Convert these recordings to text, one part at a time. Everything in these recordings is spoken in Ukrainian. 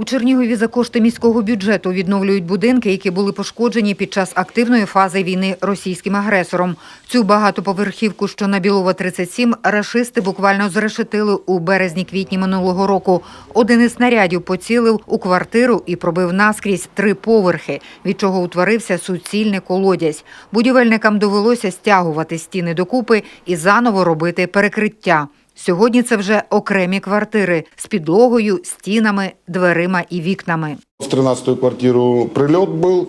У Чернігові за кошти міського бюджету відновлюють будинки, які були пошкоджені під час активної фази війни російським агресором. Цю багатоповерхівку, що на Білова 37, рашисти буквально зрешетили у березні-квітні минулого року. Один із снарядів поцілив у квартиру і пробив наскрізь три поверхи, від чого утворився суцільний колодязь. Будівельникам довелося стягувати стіни докупи і заново робити перекриття. Сьогодні це вже окремі квартири з підлогою, стінами, дверима і вікнами. В 13-ю квартиру прилет был,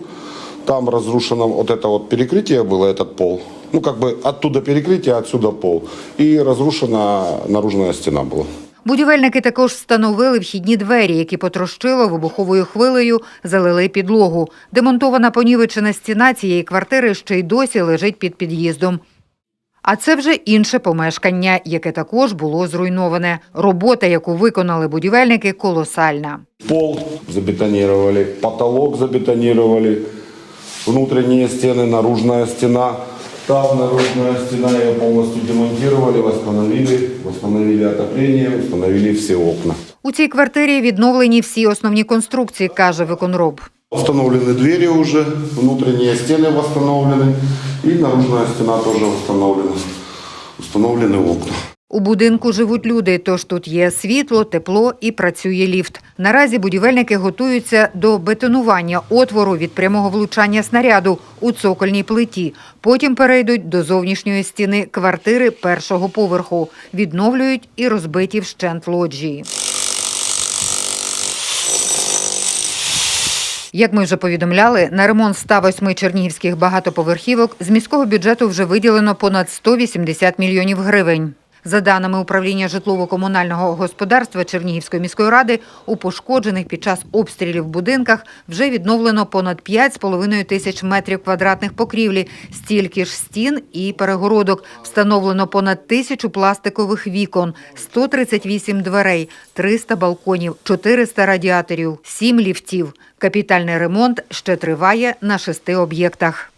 там разрушено вот это вот перекрытие было, этот пол. Ну, как бы оттуда перекрытие, отсюда пол. И разрушена наружная стена была. Будівельники також встановили вхідні двері, які потрощило вибуховою хвилею, залили підлогу. Демонтована понівечена стіна цієї квартири ще й досі лежить під під'їздом. А це вже інше помешкання, яке також було зруйноване. Робота, яку виконали будівельники, колосальна. Пол забетонировали, потолок забетонировали, внутренние стены, наружная стена. Там наружная стена, ее полностью демонтировали, восстановили, восстановили отопление, установили все окна. У цій квартирі відновлені всі основні конструкції, каже виконроб. Установлены двери уже, внутренние стены восстановлены и наружная стена тоже восстановлена. Установлены окна. У будинку живуть люди, тож тут є світло, тепло і працює ліфт. Наразі будівельники готуються до бетонування отвору від прямого влучання снаряду у цокольній плиті. Потім перейдуть до зовнішньої стіни квартири першого поверху. Відновлюють і розбиті вщент лоджії. Як ми вже повідомляли, на ремонт 108 чернігівських багатоповерхівок з міського бюджету вже виділено понад 180 мільйонів гривень. За даними управління житлово-комунального господарства Чернігівської міської ради, у пошкоджених під час обстрілів будинках вже відновлено понад 5,5 тисяч метрів квадратних покрівлі, стільки ж стін і перегородок. Встановлено понад тисячу пластикових вікон, 138 дверей, 300 балконів, 400 радіаторів, 7 ліфтів. Капітальний ремонт ще триває на шести об'єктах.